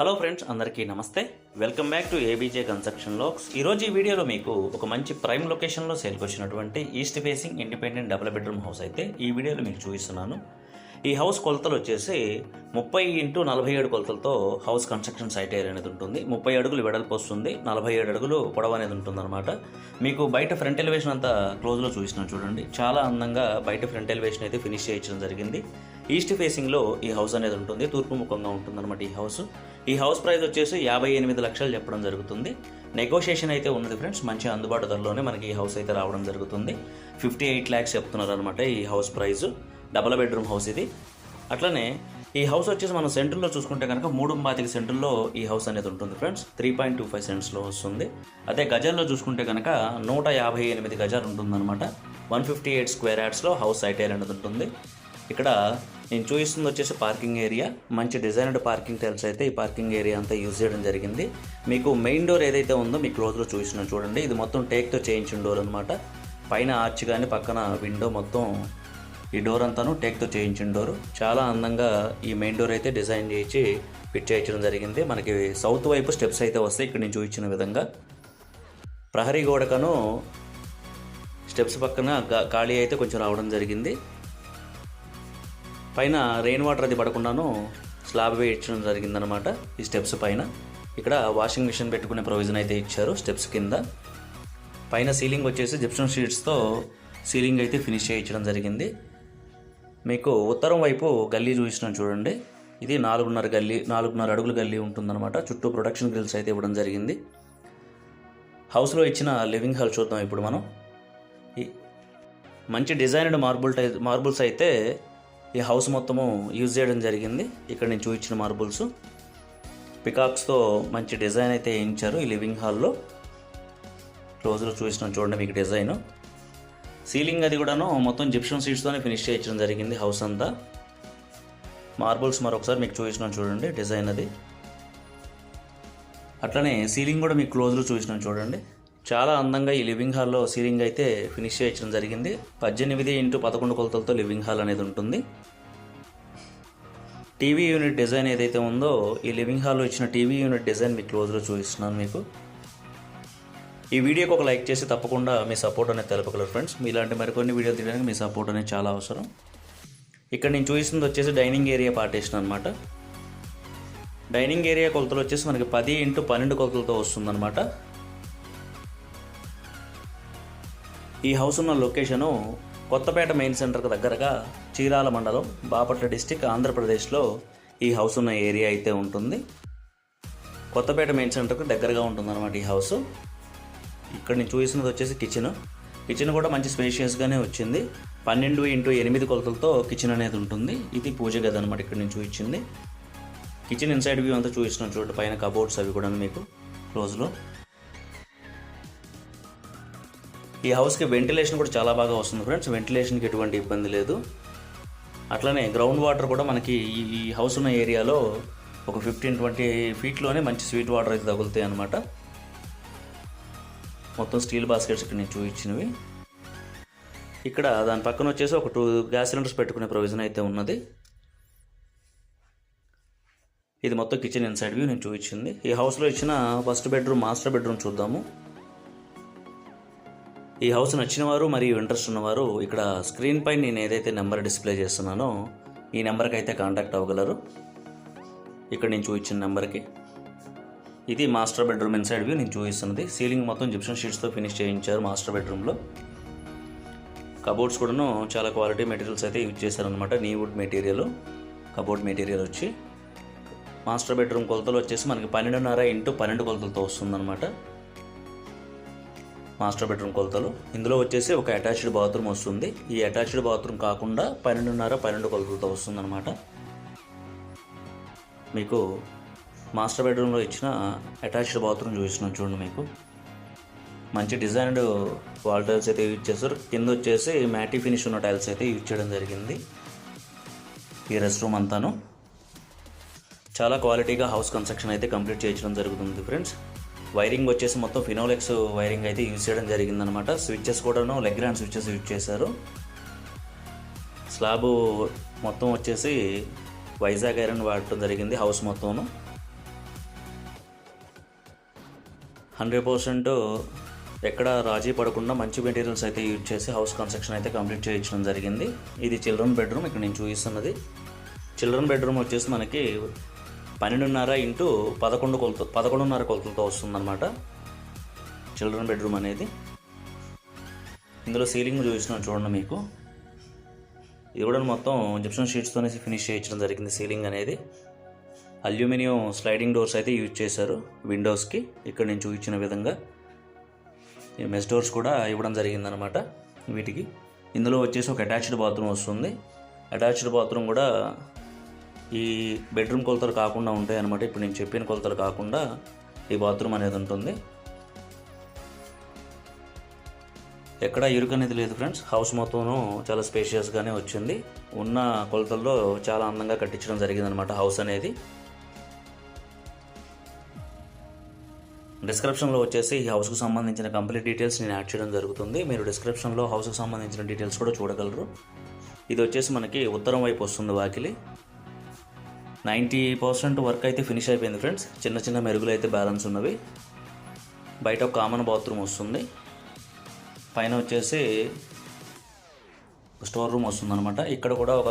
Hello friends అందరికీ నమస్తే. Welcome back to ABJ construction లోక్స్. ఈరోజు ఈ వీడియోలో మీకు ఒక మంచి ప్రైమ్ లొకేషన్లో సేల్కి వచ్చినటువంటి east facing independent double bedroom house అయితే ఈ వీడియోలో మీకు చూపిస్తున్నాను. ఈ హౌస్ కొలతలు వచ్చేసి ముప్పై ఇంటూ నలభై ఏడు కొలతలతో హౌస్ కన్స్ట్రక్షన్ సైట్ ఏరియా అనేది ఉంటుంది. ముప్పై అడుగులు వెడల్పు వస్తుంది. నలభై ఏడు అడుగులు పొడవు అనేది ఉంటుందన్నమాట. మీకు బయట ఫ్రంట్ ఎలివేషన్ అంతా క్లోజ్లో చూసినా చూడండి. చాలా అందంగా బయట ఫ్రంట్ ఎలివేషన్ అయితే ఫినిష్ చేయించడం జరిగింది. ఈస్ట్ ఫేసింగ్లో ఈ హౌస్ అనేది ఉంటుంది. తూర్పు ముఖంగా ఉంటుందన్నమాట ఈ హౌస్. ఈ హౌస్ ప్రైస్ వచ్చేసి యాభై ఎనిమిది లక్షలు చెప్పడం జరుగుతుంది. నెగోషియేషన్ అయితే ఉన్నది ఫ్రెండ్స్. మంచి అందుబాటు ధరలోనే మనకి ఈ హౌస్ అయితే రావడం జరుగుతుంది. ఫిఫ్టీ ఎయిట్ ల్యాక్స్ చెప్తున్నారు అనమాట ఈ house price. Double bedroom house ఇది. అట్లనే ఈ హౌస్ వచ్చేసి మనం సెంటర్లో చూసుకుంటే కనుక మూడు పాతిక సెంటర్లో ఈ హౌస్ అనేది ఉంటుంది friends. Three point two five సెంట్స్లో వస్తుంది. అదే గజాల్లో చూసుకుంటే కనుక నూట యాభై ఎనిమిది గజాలు ఉంటుందన్నమాట. వన్ ఫిఫ్టీ ఎయిట్ స్క్వేర్ యార్డ్స్లో హౌస్ సైట్ అనేది ఉంటుంది. ఇక్కడ నేను చూపిస్తుంది వచ్చేసి పార్కింగ్ ఏరియా. మంచి డిజైన్డ్ పార్కింగ్ టైల్స్ అయితే ఈ పార్కింగ్ ఏరియా అంతా యూజ్ చేయడం జరిగింది. మీకు మెయిన్ డోర్ ఏదైతే ఉందో మీ క్లోజ్లో చూసిన చూడండి. ఇది మొత్తం టేక్తో చేయించిన డోర్ అనమాట పైన ఆర్చ్ కానీ పక్కన విండో మొత్తం ఈ డోర్ అంతాను టేక్తో చేయించిన డోర్. చాలా అందంగా ఈ మెయిన్ డోర్ అయితే డిజైన్ చేయించి ఫిట్ చేయించడం జరిగింది. మనకి సౌత్ వైపు స్టెప్స్ అయితే వస్తాయి. ఇక్కడ నేను చూపించిన విధంగా. ప్రహరీ గోడకను స్టెప్స్ పక్కన ఖాళీ అయితే కొంచెం రావడం జరిగింది. పైన రెయిన్ వాటర్ అది పడకుండాను స్లాబ్ వేయించడం జరిగిందనమాట ఈ స్టెప్స్ పైన. ఇక్కడ వాషింగ్ మిషన్ పెట్టుకునే ప్రొవిజన్ అయితే ఇచ్చారు స్టెప్స్ కింద. పైన సీలింగ్ వచ్చేసి జిప్సన్ షీట్స్తో సీలింగ్ అయితే ఫినిష్ చేయించడం జరిగింది. మీకు ఉత్తరం వైపు గల్లీ చూసినాం చూడండి. ఇది నాలుగున్నర గల్లీ నాలుగున్నర అడుగుల గల్లీ ఉంటుందన్నమాట. చుట్టూ ప్రొడక్షన్ గ్రిల్స్ అయితే ఇవ్వడం జరిగింది. హౌస్లో ఇచ్చిన లివింగ్ హాల్ చూద్దాం ఇప్పుడు మనం. ఈ మంచి డిజైన్డ్ మార్బుల్ టై మార్బుల్స్ అయితే ఈ హౌస్ మొత్తము యూజ్ చేయడం జరిగింది. ఇక్కడ నేను చూపించిన మార్బుల్స్. పికాక్స్తో మంచి డిజైన్ అయితే వేయించారు ఈ లివింగ్ హాల్లో. క్లోజ్లో చూసినాం చూడండి మీకు డిజైన్. సీలింగ్ అది కూడాను మొత్తం జిప్షన్ సీట్స్తోనే ఫినిష్ చేయించడం జరిగింది హౌస్ అంతా. మార్బుల్స్ మరొకసారి మీకు చూపించినాం చూడండి డిజైన్ అది. అట్లనే సీలింగ్ కూడా మీకు క్లోజ్లో చూసినాం చూడండి. చాలా అందంగా ఈ లివింగ్ హాల్లో సీలింగ్ అయితే ఫినిష్ చేయించడం జరిగింది. పద్దెనిమిది ఇంటూ పదకొండు కొలతలతో లివింగ్ హాల్ అనేది ఉంటుంది. టీవీ యూనిట్ డిజైన్ ఏదైతే ఉందో ఈ లివింగ్ హాల్లో ఇచ్చిన టీవీ యూనిట్ డిజైన్ మీ క్లోజ్లో చూపిస్తున్నాను మీకు. ఈ వీడియోకి ఒక లైక్ చేసి తప్పకుండా మీ సపోర్ట్ అనేది తెలపగలరు ఫ్రెండ్స్ మీ ఇలాంటి మరికొన్ని వీడియోలు తీయడానికి మీ సపోర్ట్ అనేది చాలా అవసరం. ఇక్కడ నేను చూపిస్తుంది వచ్చేసి డైనింగ్ ఏరియా పార్టీషన్ అనమాట డైనింగ్ ఏరియా కొలతలు వచ్చేసి మనకి పది ఇంటూ పన్నెండు కొలతలతో వస్తుందన్నమాట. ఈ హౌస్ ఉన్న లొకేషను కొత్తపేట మెయిన్ సెంటర్కి దగ్గరగా చీరాల మండలం బాపట్ల డిస్టిక్ ఆంధ్రప్రదేశ్లో ఈ హౌస్ ఉన్న ఏరియా అయితే ఉంటుంది. కొత్తపేట మెయిన్ సెంటర్కి దగ్గరగా ఉంటుందన్నమాట ఈ హౌస్ ఇక్కడ నేను చూసినది వచ్చేసి కిచెన్ కిచెన్ కూడా మంచి స్పేషియస్గానే వచ్చింది. పన్నెండు ఇంటూ ఎనిమిది కొలతలతో కిచెన్ అనేది ఉంటుంది. ఇది పూజ గది అనమాట ఇక్కడ నేను చూపించింది. కిచెన్ ఇన్సైడ్ వ్యూ అంతా చూపిస్తున్నాను చూడండి పైన కబోర్డ్స్ అవి కూడా మీకు క్లోజ్లో ఈ హౌస్కి వెంటిలేషన్ కూడా చాలా బాగా వస్తుంది ఫ్రెండ్స్. వెంటిలేషన్కి ఎటువంటి ఇబ్బంది లేదు. అట్లనే గ్రౌండ్ వాటర్ కూడా మనకి ఈ హౌస్ ఉన్న ఏరియాలో ఒక ఫిఫ్టీన్ ట్వంటీ ఫీట్లోనే మంచి స్వీట్ వాటర్ అయితే తగులుతాయి అనమాట మొత్తం స్టీల్ బాస్కెట్స్ ఇక్కడ నేను చూపించినవి ఇక్కడ దాని పక్కన వచ్చేసి ఒక టూ గ్యాస్ సిలిండర్స్ పెట్టుకునే ప్రొవిజన్ అయితే ఉన్నది. ఇది మొత్తం కిచెన్ ఇన్సైడ్ వ్యూ నేను చూపించింది ఈ హౌస్లో ఇచ్చిన ఫస్ట్ బెడ్రూమ్ మాస్టర్ బెడ్రూమ్ చూద్దాము. ఈ హౌస్ నచ్చిన వారు మరియు ఇంట్రెస్ట్ ఉన్నవారు ఇక్కడ స్క్రీన్ పై నేను ఏదైతే నెంబర్ డిస్ప్లే చేస్తున్నానో ఈ నెంబర్కి అయితే కాంటాక్ట్ అవ్వగలరు. ఇక్కడ నేను చూపించిన నెంబర్కి. ఇది మాస్టర్ బెడ్రూమ్ ఇన్సైడ్ వ్యూ నేను చూపిస్తున్నది. సీలింగ్ మొత్తం జిప్షన్ షీట్స్తో ఫినిష్ చేయించారు మాస్టర్ బెడ్రూమ్లో. కబోర్డ్స్ కూడాను చాలా క్వాలిటీ మెటీరియల్స్ అయితే యూజ్ చేశారనమాట నీ వుడ్ మెటీరియల్ కబోర్డ్ మెటీరియల్ వచ్చి. మాస్టర్ బెడ్రూమ్ కొలతలు వచ్చేసి మనకి పన్నెండున్నర ఇంటూ పన్నెండు కొలతలతో వస్తుందన్నమాట. మాస్టర్ బెడ్రూమ్ కొలతలు. ఇందులో వచ్చేసి ఒక అటాచ్డ్ బాత్రూమ్ వస్తుంది. ఈ అటాచ్డ్ బాత్రూమ్ కాకుండా పన్నెండున్నర పన్నెండు కొలతలతో వస్తుందన్నమాట. మీకు మాస్టర్ బెడ్రూమ్లో ఇచ్చిన అటాచ్డ్ బాత్రూమ్ చూపిస్తున్నాం చూడండి మీకు. మంచి డిజైన్డ్ వాల్ టైల్స్ అయితే యూజ్ చేస్తారు కింద వచ్చేసి మ్యాటీ ఫినిష్ ఉన్న టైల్స్ అయితే యూజ్ చేయడం జరిగింది. ఈ రెస్ట్ రూమ్ అంతాను. చాలా క్వాలిటీగా హౌస్ కన్స్ట్రక్షన్ అయితే కంప్లీట్ చేయించడం జరుగుతుంది ఫ్రెండ్స్. వైరింగ్ వచ్చేసి మొత్తం ఫినోలెక్స్ వైరింగ్ అయితే యూజ్ చేయడం జరిగిందనమాట స్విచ్చెస్ కూడాను లెగ్రాండ్ స్విచ్చెస్ యూజ్ చేశారు. స్లాబ్ మొత్తం వచ్చేసి వైజాగ్ ఐరన్ వాడటం జరిగింది హౌస్ మొత్తము. హండ్రెడ్ పర్సెంట్ ఎక్కడ రాజీ పడకుండా మంచి మెటీరియల్స్ అయితే యూజ్ చేసి హౌస్ కన్స్ట్రక్షన్ అయితే కంప్లీట్ చేయించడం జరిగింది. ఇది చిల్డ్రన్ బెడ్రూమ్ ఇక్కడ నేను చూపిస్తున్నది. చిల్డ్రన్ బెడ్రూమ్ వచ్చేసి మనకి పన్నెండున్నర ఇంటూ పదకొండు కొలత పదకొండున్నర కొలతలతో వస్తుందన్నమాట. చిల్డ్రన్ బెడ్రూమ్ అనేది. ఇందులో సీలింగ్ చూపిస్తున్నాను చూడండి మీకు. ఇది కూడా మొత్తం జిప్సన్ షీట్స్తోనే ఫినిష్ చేయించడం జరిగింది సీలింగ్ అనేది. అల్యూమినియం స్లైడింగ్ డోర్స్ అయితే యూజ్ చేశారు విండోస్కి ఇక్కడ నేను చూపించిన విధంగా ఈ మెస్ డోర్స్ కూడా ఇవ్వడం జరిగిందనమాట వీటికి. ఇందులో వచ్చేసి ఒక అటాచ్డ్ బాత్రూమ్ వస్తుంది. అటాచ్డ్ బాత్రూమ్ కూడా ఈ బెడ్రూమ్ కొలతలు కాకుండా ఉంటాయి అనమాట ఇప్పుడు నేను చెప్పిన కొలతలు కాకుండా ఈ బాత్రూమ్ అనేది ఉంటుంది. ఎక్కడ ఇరుకు అనేది లేదు ఫ్రెండ్స్. హౌస్ మొత్తం చాలా స్పేషియస్గానే వచ్చింది. ఉన్న కొలతల్లో చాలా అందంగా కట్టించడం జరిగిందనమాట హౌస్ అనేది. డిస్క్రిప్షన్లో వచ్చేసి ఈ హౌస్కు సంబంధించిన కంప్లీట్ డీటెయిల్స్ నేను యాడ్ చేయడం జరుగుతుంది. మీరు డిస్క్రిప్షన్లో హౌస్కు సంబంధించిన డీటెయిల్స్ కూడా చూడగలరు. ఇది వచ్చేసి మనకి ఉత్తరం వైపు వస్తుంది వాకిలి. నైంటీ పర్సెంట్ వర్క్ అయితే ఫినిష్ అయిపోయింది ఫ్రెండ్స్ చిన్న చిన్న మెరుగులు అయితే బ్యాలెన్స్ ఉన్నవి. బయట ఒక కామన్ బాత్రూమ్ వస్తుంది. పైన వచ్చేసి స్టోర్ రూమ్ వస్తుంది అనమాట ఇక్కడ కూడా ఒక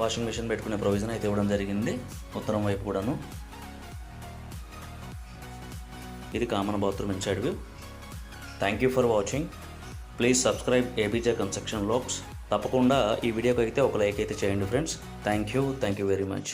వాషింగ్ మిషన్ పెట్టుకునే ప్రొవిజన్ అయితే ఇవ్వడం జరిగింది. ఉత్తరం వైపు కూడాను. ఇది common bathroom inside view thank you for watching please subscribe ABJ construction లోక్స్ తప్పకుండా ఈ వీడియోకి అయితే ఒక లైక్ అయితే చేయండి friends thank you thank you very much